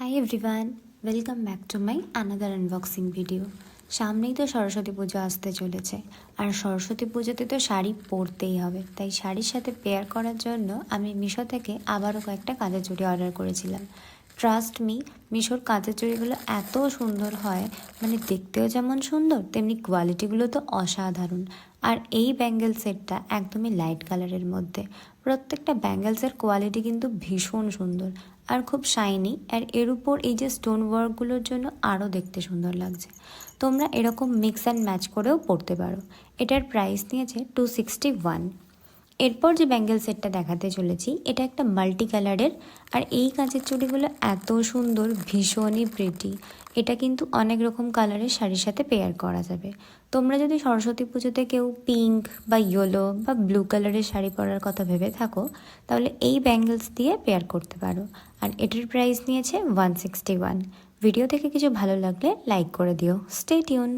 Hi everyone welcome back to my another unboxing video সামনেই তো সরস্বতী পুজো আসতে চলেছে। আর সরস্বতী পুজোতে তো শাড়ি পরতেই হবে। তাই শাড়ির সাথে পেয়ার করার জন্য আমি মিশো থেকে আবারও কয়েকটা কাজের চুড়ি অর্ডার করেছিলাম। ট্রাস্ট মি মিশোর কাঁচের চুড়িগুলো এত সুন্দর হয়। মানে দেখতেও যেমন সুন্দর, তেমনি কোয়ালিটিগুলো তো অসাধারণ। আর এই ব্যাঙ্গেল সেটটা একদমই লাইট কালারের মধ্যে। প্রত্যেকটা ব্যাঙ্গেলসের কোয়ালিটি কিন্তু ভীষণ সুন্দর। আর খুব শাইনি আর এর উপর এই যে স্টোন ওয়ার্কগুলোর জন্য আরও দেখতে সুন্দর লাগছে। তোমরা এরকম মিক্স অ্যান্ড ম্যাচ করেও পড়তে পারো। এটার প্রাইস নিয়েছে টু সিক্সটি ওয়ান এরপর যে ব্যাঙ্গেল সেটটা দেখাতে চলেছি, এটা একটা মাল্টি কালারের আর এই কাঁচের চুড়িগুলো এত সুন্দর, ভীষণই প্রিটি এটা কিন্তু অনেক রকম কালারের শাড়ির সাথে পেয়ার করা যাবে। তোমরা যদি সরস্বতী পুজোতে কেউ পিঙ্ক বা ইয়েলো বা ব্লু কালারের শাড়ি পরার কথা ভেবে থাকো, তাহলে এই ব্যাঙ্গেলস দিয়ে পেয়ার করতে পারো। আর এটার প্রাইস নিয়েছে ওয়ান সিক্সটি ওয়ান ভিডিও থেকে কিছু ভালো লাগলে লাইক করে দিও। Stay tune